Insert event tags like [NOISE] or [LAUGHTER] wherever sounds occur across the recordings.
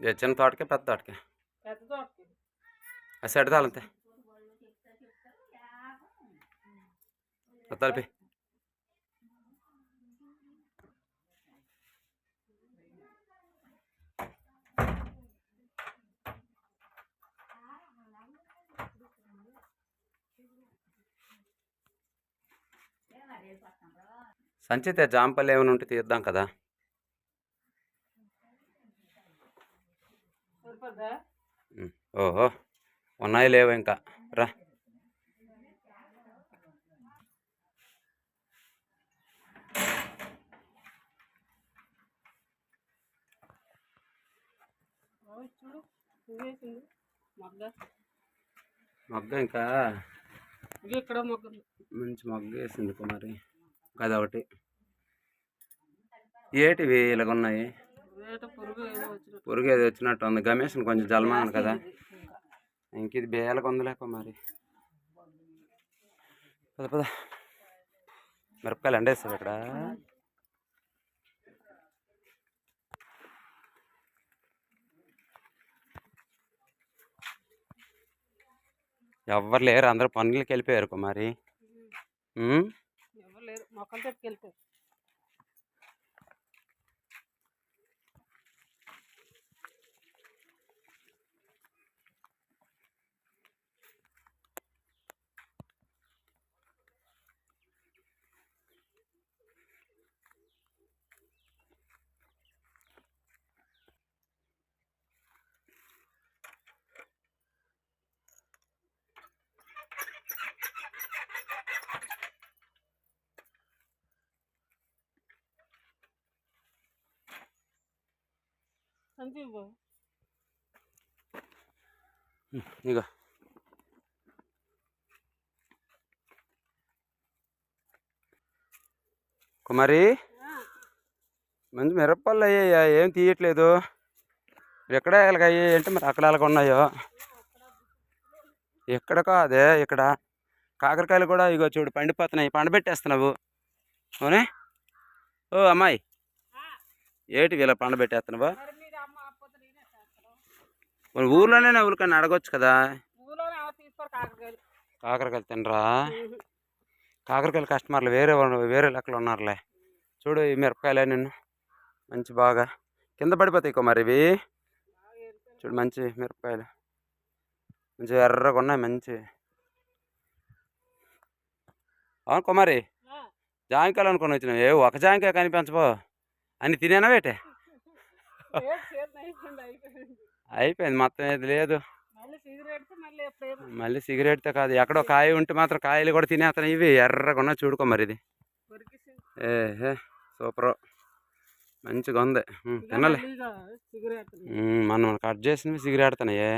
ఏ చిన్న తోటకే పెద్ద తోటకే? పెద్ద తోటకి. ఆ సెట్ తాళంతే. తలిపి. సంచితే జాంపల్లి ఏమైనా ఉంటే తీద్దాం కదా. ఓహో ఉన్నాయి లేవు ఇంకా. రా. మొగ్గ. ఇంకా? ఇక్కడ మొగ్గ. మంచి మొగ్గ వేసింది కుమారి. అదొకటి ఏటివి ఇలాగ ఉన్నాయి పురుగు ఏదో వచ్చినట్టు. ఉంది. గమేషన్ కొంచెం జలమాను కదా. ఇంకా. ఇది బేలకు ఉందిలే కుమారి పద పద. మిరపకాయలు ఎండేస్తావు ఇక్కడ. ఎవ్వరు లేరు. అందరూ పనులకి వెళ్ళిపోయారు కుమారి? ఎవరు లేరు. మొక్కలు ఇగో. కుమారి? మంచి మిరపళ్ళు అయ్యాయా? ఏం తీయట్లేదు. ఎక్కడ అయ్యాయి? అంటే మరి అక్కడ అలాగ ఉన్నాయో ఎక్కడకో అదే ఇక్కడ. కాకరకాయలు కూడా ఇగో చూడు పండిపోతున్నాయి. పండబెట్టేస్తున్నావు. అవునే? ఓ అమ్మాయి. ఏటి ఇలా పండబెట్టేస్తున్నావు మరి మీరు అమ్మ అప్పతో నేనే చేస్తాను మరి ఊర్లోనే ఎవరికైనా అడగొచ్చు కదా? కాకరకాయలు. తినరా. కాకరకాయలు కస్టమర్లు వేరే వేరే లెక్కలు ఉన్నారులే. చూడు ఈ మిరపకాయలే నిన్ను. మంచి బాగా. కింద పడిపోతాయి కుమారి ఇవి. చూడు మంచి మిరపకాయలు. మంచి ఎర్రగా ఉన్నాయి మంచి. అవును కుమారి జాంకాయలు అనుకుని వచ్చినావు. ఏ ఒక జాంకాయ కనిపించబో. అని తినేనా వేటే అయిపోయింది, మొత్తం ఏది లేదు. మళ్ళీ సిగరెట్తో కాదు. ఎక్కడో కాయ ఉంటే మాత్రం కాయలు కూడా తినేస్తాను ఇవి ఎర్రగా చూడుకో మరి ఇది. కొరికేసింది. ఏ సూపర్. మంచిగా ఉంది. తినాలి. మనం కట్ చేసినవి సిగరెడతానయ్యే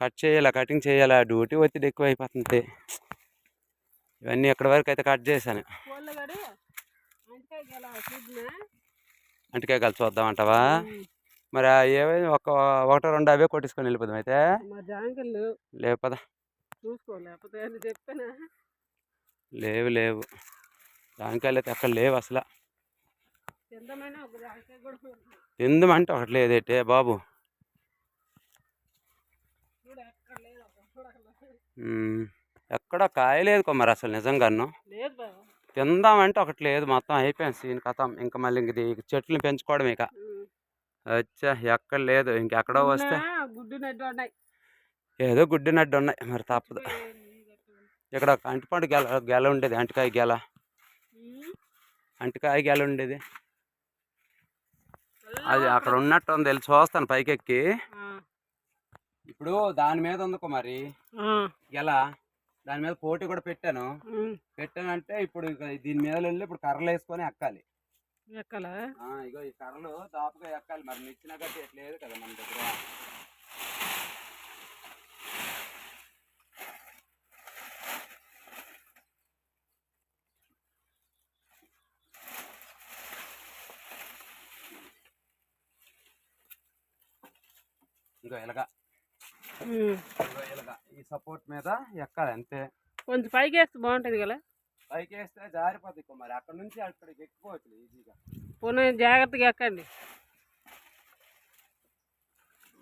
కట్ చేయాలా? కటింగ్ చేయాలా? డ్యూటీ ఒత్తిడి ఎక్కువ అయిపోతుంది ఇవన్నీ ఎక్కడి వరకు అయితే కట్ చేశాను. కోళ్ళ గడి అంటే గల చూద్దునా అంటికే కలిసి చూద్దామంటావా మరి ఆ ఏవైనా ఒక ఒకటో రెండు అవే కొట్టించుకొని వెళ్ళిపోదాం అయితే. అని చెప్పానా? లేవు లేవు. జాంకాయలు అయితే అక్కడ లేవు అసలు. ఎందుమంటే ఒకటి లేదేటే బాబు. ఎక్కడ కాయ లేదు కొమ్మరి అసలు నిజంగాను. తిందామంటే ఒకటి లేదు మొత్తం అయిపోయింది సీన్ కథం. ఇంకా మళ్ళీ ఇంక చెట్లు పెంచుకోవడం ఇక. వచ్చా ఎక్కడ లేదు ఇంకెక్కడో వస్తే గుడ్డు నడ్డు ఉన్నాయి ఏదో మరి తప్పదు. ఇక్కడ ఒక అంటిపండు గెల గెల ఉండేది. అంటికాయ గెల. అంటికాయ గెల ఉండేది. అది అక్కడ ఉన్నట్టు ఉంది. వెళ్ళి చూస్తాను పైకెక్కి. ఇప్పుడు దాని మీద ఉంది కుమారి ఆ, గెల. దాని మీద పోటీ కూడా పెట్టాను. పెట్టానంటే ఇప్పుడు దీని మీద వెళ్ళి ఇప్పుడు కర్రలు వేసుకొని ఎక్కాలి. ఎక్కలా? ఇగో ఈ కర్రలు దాపుగా ఎక్కాలి. మరి నిచ్చిన గట్టి లేదు కదా మన దగ్గర. ఇగో ఇలాగా ఇలాగా ఈ సపోర్ట్ మీద ఎక్కాలి అంతే. కొంచెం పైకి వేస్తే బాగుంటుంది కదా? పైకి వేస్తే జారిపోతుంది కుమారి. అక్కడ నుంచి అక్కడికి ఎక్కిపోవచ్చు ఈజీగా. పోనీ జాగ్రత్తగా ఎక్కండి.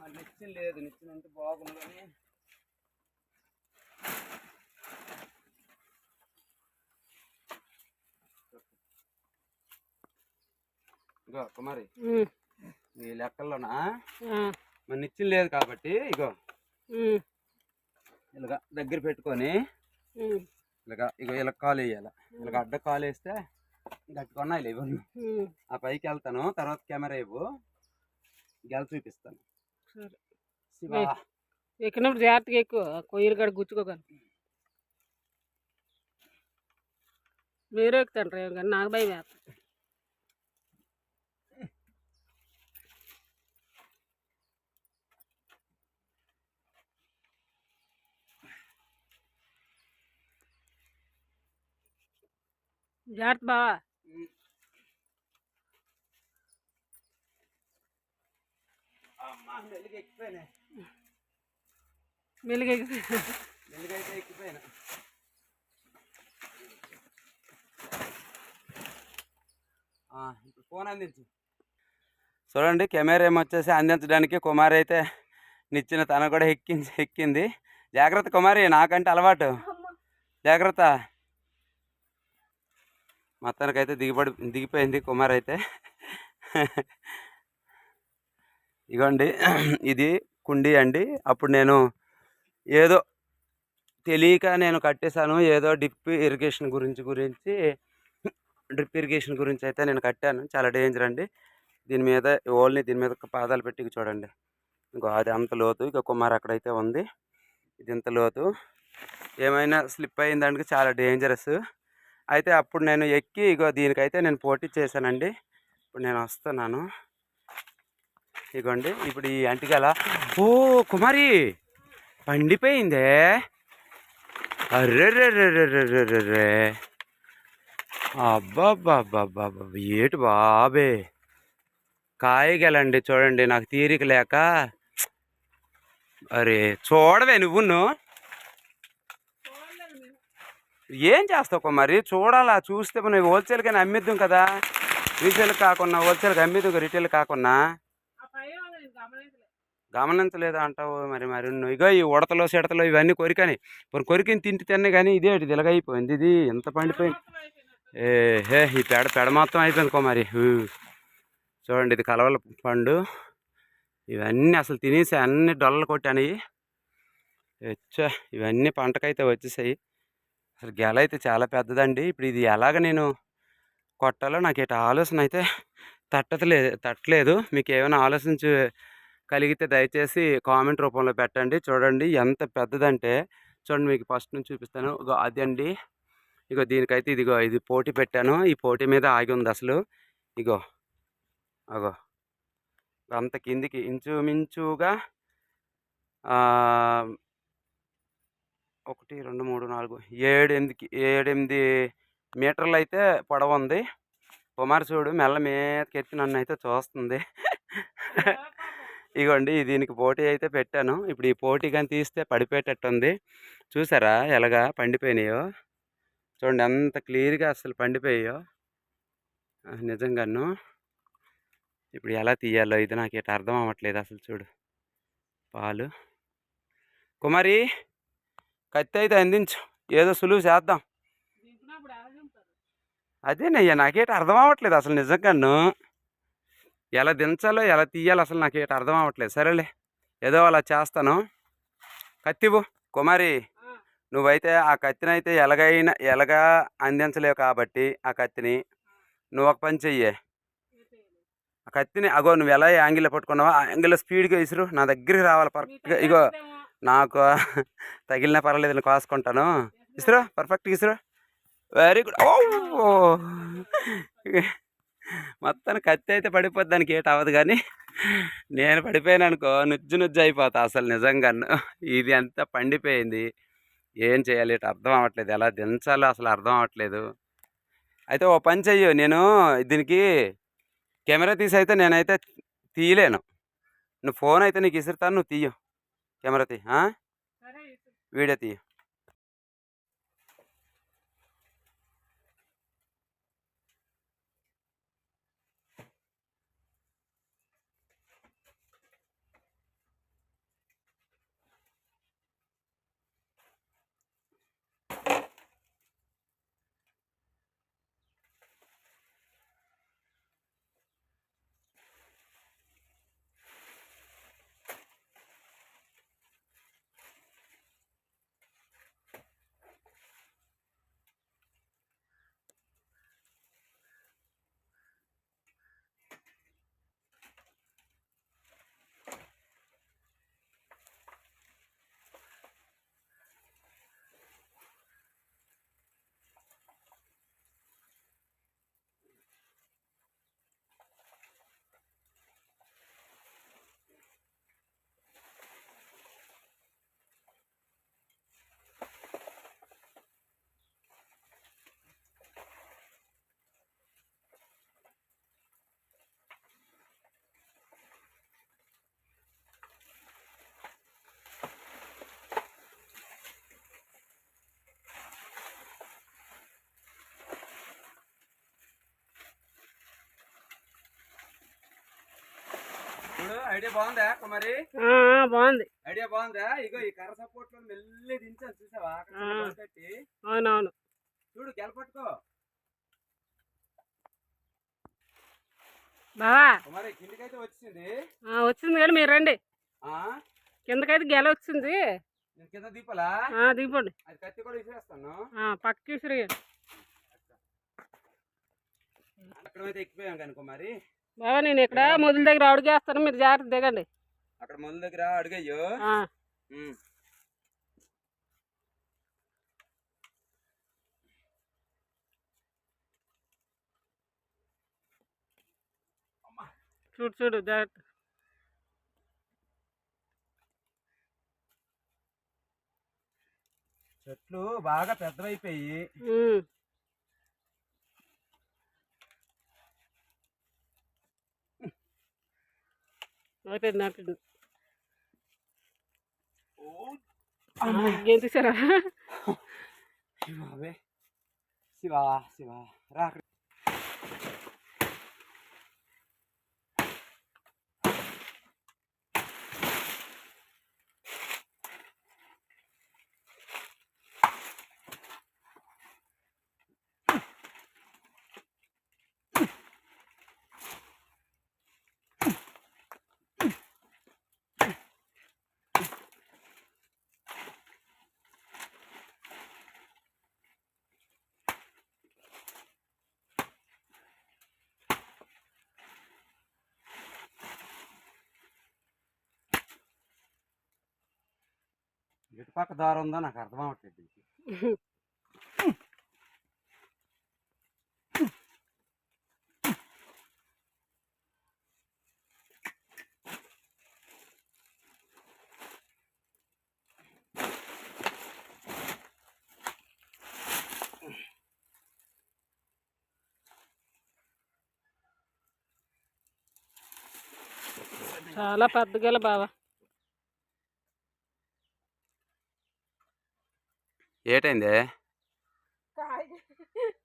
మరి నిచ్చిన లేదు నిచ్చిన ఉంటే బాగుంది కానీ ఇగో కుమారి ఈ లెక్కల్లోనా? మరి నిచ్చిన లేదు కాబట్టి ఇగో ఇలాగ దగ్గర పెట్టుకొని ఇలాగ ఇగో ఇలా కాలు వేయాలి. ఇలాగ అడ్డ కాలు వేస్తే గట్టుకున్నాయి ఇవన్నీ ఉమ్, ఆ పైకి వెళ్తాను తర్వాత కెమెరా ఇవ్వు గెల చూపిస్తాను. ఎక్కినప్పుడు జాగ్రత్తగా ఎక్కువ కొయ్యలు కాడ గుచ్చుకోకండి. మీరు ఎక్కుతాంటారు ఏం కానీ నాకు భయం వేస్తుంది. జాగ్రత్త బావా. ఎక్కిపోయినా. ఇప్పుడు ఫోన్ అందించు. చూడండి కెమెరా ఏమొచ్చేసి అందించడానికి కుమారి అయితే నిచ్చిన తన కూడా ఎక్కింది ఎక్కింది. జాగ్రత్త కుమారి నాకంటే అలవాటు. జాగ్రత్త. మొత్తానికైతే దిగిపడి దిగిపోయింది కుమార్ అయితే. ఇగోండి ఇది కుండీ అండి. అప్పుడు నేను ఏదో తెలియక నేను కట్టేశాను. ఏదో డిప్ ఇరిగేషన్ గురించి గురించి డ్రిప్ ఇరిగేషన్ గురించి అయితే నేను కట్టాను. చాలా డేంజర్ అండి. దీని మీద ఓన్లీ దీని మీద పాదాలు పెట్టి చూడండి. ఇంకో అది అంత లోతు. ఇక కుమార్ అక్కడైతే ఉంది. ఇది ఇంత లోతు. ఏమైనా స్లిప్ అయిందానికి చాలా డేంజరస్. అయితే అప్పుడు నేను ఎక్కి ఇగో దీనికైతే నేను పోటీ చేశానండి. ఇప్పుడు నేను వస్తున్నాను. ఇగోండి ఇప్పుడు ఈ అంటిగల ఓ కుమారి! పండిపోయిందే? అర్రెర్రెర్రెర్రెర్రెర్రె అబ్బాబ్బాబ్బాబ్బా ఏటి బాబే! కాయగలండి చూడండి నాకు తీరిక లేక. అరే చూడవే నువ్వు ఏం చేస్తావు మరి చూడాలా? చూస్తే మనం హోల్సేల్గానే అమ్మిద్దాం కదా. రీసేల్ కాకుండా హోల్సేల్గా అమ్మిద్దాం రిటైల్ కాకుండా. గమనించలేదు అంటావు మరి? మరి నువ్వు ఇగో ఈ ఉడతలు సిడతలు ఇవన్నీ కొరికని. మరి కొరికిని తింటి తిన్న కానీ ఇదే ఇది ఇలాగైపోయింది ఇది ఎంత పండిపోయింది? ఏ హే ఈ పేడ పేడ మొత్తం అయిపోయింది మరి చూడండి ఇది కలవల పండు. ఇవన్నీ అసలు తినేసి అన్ని డొల్లలు కొట్టాను వచ్చా ఇవన్నీ పంటకైతే వచ్చేసాయి. అసలు గెల అయితే చాలా పెద్దదండి. ఇప్పుడు ఇది ఎలాగ నేను కొట్టాలో నాకు ఇటు ఆలోచన అయితే తట్టట్లేదు తట్టలేదు. మీకు ఏమైనా ఆలోచించి కలిగితే దయచేసి కామెంట్ రూపంలో పెట్టండి. చూడండి ఎంత పెద్దదంటే చూడండి మీకు ఫస్ట్ నుంచి చూపిస్తాను. ఇగో అది అండి. ఇగో దీనికైతే ఇదిగో ఇది పోటీ పెట్టాను. ఈ పోటీ మీద ఆగి ఉంది అసలు. ఇగో. అగో. అంత కిందికి ఇంచుమించుగా ఒకటి రెండు మూడు నాలుగు ఏడు ఎనిమిది ఏడెనిమిది మీటర్లు అయితే పొడవు ఉంది కుమార్ చూడు మెల్ల మీదకి ఎత్తి నన్ను అయితే చూస్తుంది. ఇగోండి దీనికి పోటీ అయితే పెట్టాను. ఇప్పుడు ఈ పోటీ కానీ తీస్తే పడిపోయేటట్టుంది. చూసారా ఎలాగా పండిపోయినాయో? చూడండి ఎంత క్లియర్గా అసలు పండిపోయాయో. నిజంగాను. ఇప్పుడు ఎలా తీయాలో ఇది నాకు ఇటు అర్థం అవ్వట్లేదు అసలు చూడు. పాలు. కుమారి! కత్తి అయితే అందించు. ఏదో సులువు చేద్దాం. అదేనయ్యా నాకేటి అర్థం అవ్వట్లేదు అసలు నిజంగాను. ఎలా దించాలో ఎలా తీయాలో అసలు నాకేటి అర్థం అవ్వట్లేదు. సరేలే ఏదో అలా చేస్తాను. కత్తివు కుమారి నువ్వైతే ఆ కత్తిని అయితే ఎలాగైనా ఎలాగా అందించలేవు కాబట్టి ఆ కత్తిని నువ్వు ఒక పని చెయ్యి. ఆ కత్తిని అగో నువ్వు ఎలా యాంగిల్లో పట్టుకున్నావో ఆ యాంగిల్లో స్పీడ్గా ఇసురు నా దగ్గరికి రావాలి పర్ఫెక్ట్గా. ఇగో నాకు [LAUGHS] తగిలినా పర్వాలేదు నేను కాసుకుంటాను. ఇసురు పర్ఫెక్ట్ ఇసురు. వెరీ గుడ్ ఓ! మొత్తం కత్తి అయితే పడిపోద్ది దానికి ఏటి అవ్వదు కానీ నేను పడిపోయాను అనుకో నుజ్జు నుజ్జు అయిపోతా అసలు నిజంగా. ఇది అంతా పండిపోయింది. ఏం చేయాలి? ఇటు అర్థం అవ్వట్లేదు. ఎలా దించాలో అసలు అర్థం అవ్వట్లేదు. అయితే ఓ పని చెయ్యు. నేను దీనికి కెమెరా తీసి అయితే నేనైతే తీయలేను. నువ్వు ఫోన్ అయితే నీకు ఇసురుతాను నువ్వు తీయు. కెమెరా తీ ఆ? సరే ఇసు. వీడియో తీయు ఐడియా బాగుందా కుమారి? బాగుంది. ఐడియా బాగుందా? ఇగో ఈ కర్ర సపోర్ట్లో మెల్లి దించాను చూసావా? అక్కడ అవునవును. చూడు గెలపట్టుకో బావా? కుమారి కిందికైతే వచ్చింది. వచ్చింది కానీ మీరు రండి. కిందకైతే గెల వచ్చింది. కింద దీపలా? ఆ, దిగిపోండి అది కత్తి కూడా విసిరేస్తాను. పక్కకి విసిరియండి. అక్కడైతే ఎక్కిపోయాం కానీ కుమారి. బావా నేను ఇక్కడ మొదల దగ్గర అడుగేస్తాను మీరు జాగ్రత్త దిగండి. అక్కడ మొదల దగ్గర అడిగయ్యో. చూడు చూడు జాగ్రత్త. చెట్లు బాగా పెద్దవైపోయి అయిపోయింది అయిపోయింది ఏం తీసారా [LAUGHS] శివా శివా. రా. ఇటుపక్క ఇటు పక్క దారి ఉందో నాకు అర్థం అవట్లేదు చాలా పెద్దగల బావా. ఏటైంది? [LAUGHS]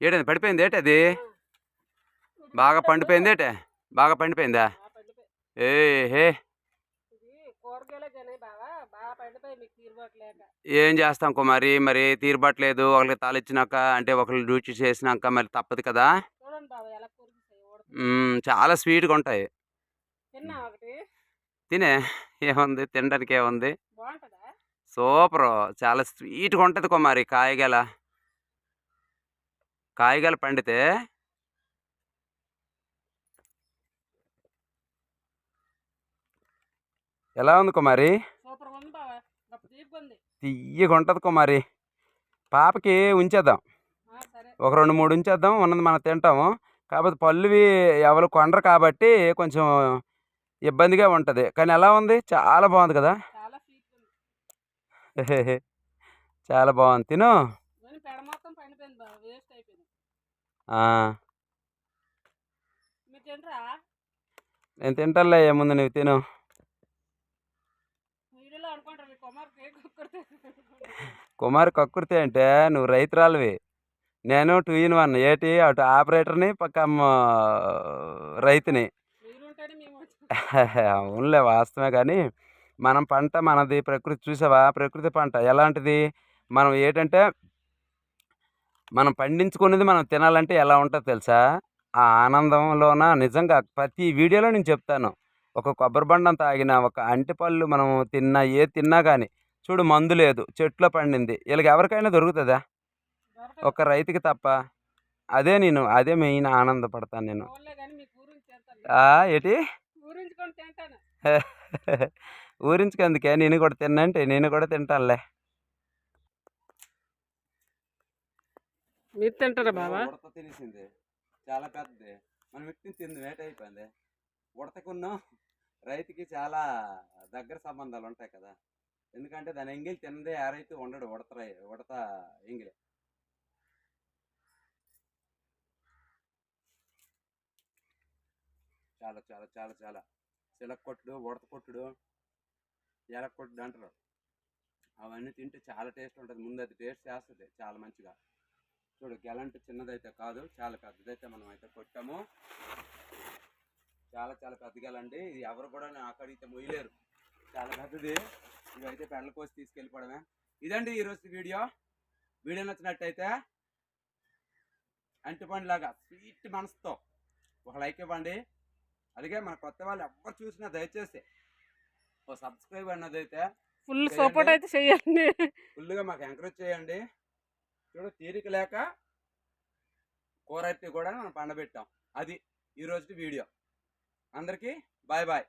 ఏటైంది? పడిపోయింది ఏటి అది? బాగా పండిపోయింది ఏటే? బాగా పండిపోయిందా? ఏ హే ఏం చేస్తాం కుమారి? మరి తీరుబట్లేదు ఒకరికి తాలిచ్చినాక అంటే ఒకరు డ్యూటీ చేసినాక మరి తప్పదు కదా? చాలా స్వీట్గా ఉంటాయి. తినే ఏముంది? తినడానికి ఏముంది సూపర్. చాలా స్వీట్గా ఉంటుంది కుమారి కాయగల. కాయగల పండితే ఎలా ఉంది కుమారి తీయగా ఉంటుంది కుమారి పాపకి ఉంచేద్దాం. ఒక రెండు మూడు ఉంచేద్దాం. ఉన్నది మనం తింటాము. కాకపోతే పళ్ళువి ఎవరు కొనరు కాబట్టి కొంచెం ఇబ్బందిగా ఉంటుంది. కానీ ఎలా ఉంది? చాలా బాగుంది కదా? చాలా [LAUGHS] బాగుంది. తిను. నేను తింటాలే ఏముంది నువ్వు తిను. కుమార్ కక్కుర్తి అంటే నువ్వు రైతురాలివి. నేను టూ ఇన్ వన్. ఏటి? అటు ఆపరేటర్ని పక్క రైతుని మీరు ఉంటేనే మేము వచ్చాం అవునులే వాస్తవమే కానీ మనం పంట మనది ప్రకృతి చూసావా? ప్రకృతి పంట ఎలాంటిది? మనం ఏంటంటే మనం పండించుకున్నది మనం తినాలంటే ఎలా ఉంటుందో తెలుసా? ఆ ఆనందంలోన నిజంగా ప్రతి వీడియోలో నేను చెప్తాను. ఒక కొబ్బరి బండం తాగిన ఒక అంటిపళ్ళు మనం తిన్నా ఏ తిన్నా కానీ చూడు మందు లేదు చెట్లో పండింది. వీళ్ళకి ఎవరికైనా దొరుకుతుందా? ఒక రైతుకి తప్ప. అదే నేను అదే మెయిన్ ఆనందపడతాను నేను. ఏటి? ఊరించుకందుకే? [LAUGHS] నేను కూడా తిన్నంటే నేను కూడా తింటానులే. మీరు తింటారా బావా? ఉడత తినేసింది. చాలా పెద్దది. మనం ఎట్టిన తింది వేట అయిపోయింది. ఉడతకున్న రైతుకి చాలా దగ్గర సంబంధాలు ఉంటాయి కదా. ఎందుకంటే దాని ఎంగిల్ తిన్నదే ఆ రైతు ఉండడు ఉడత రై ఉడత ఎంగిలి. చాలా చాలా చాలా చాలా. సిలక కొట్టుడు ఉడత కొట్టుడు ఎలక కొట్టుడు అంటారు. అవన్నీ తింటే చాలా టేస్ట్ ఉంటుంది. ముందు అది టేస్ట్ చేస్తుంది చాలా మంచిగా. చూడు గెలంటే చిన్నదైతే కాదు చాలా పెద్దదైతే మనం అయితే కొట్టాము. చాలా చాలా పెద్ద గెలండి. ఇది ఎవరు కూడా నాకు అడిగితే మొయ్యలేరు. చాలా పెద్దది. ఇదైతే పెండల కోసి తీసుకెళ్ళిపోవడమే. ఇదండి ఈరోజు వీడియో. వీడియో నచ్చినట్టయితే అంటిపండులాగా స్వీట్ మనసుతో ఒక లైక్ ఇవ్వండి. అలాగే మన కొత్త వాళ్ళు ఎవరు చూసినా దయచేసి ఓ సబ్స్క్రైబ్ అన్నది అయితే ఫుల్ చేయండి. సపోర్ట్ అయితే చెయ్యండి ఫుల్గా మాకు ఎంకరేజ్ చేయండి. చూడు తీరిక లేక కూర కూడా మనం పండబెట్టాం. అది ఈరోజు వీడియో. అందరికీ బాయ్ బాయ్.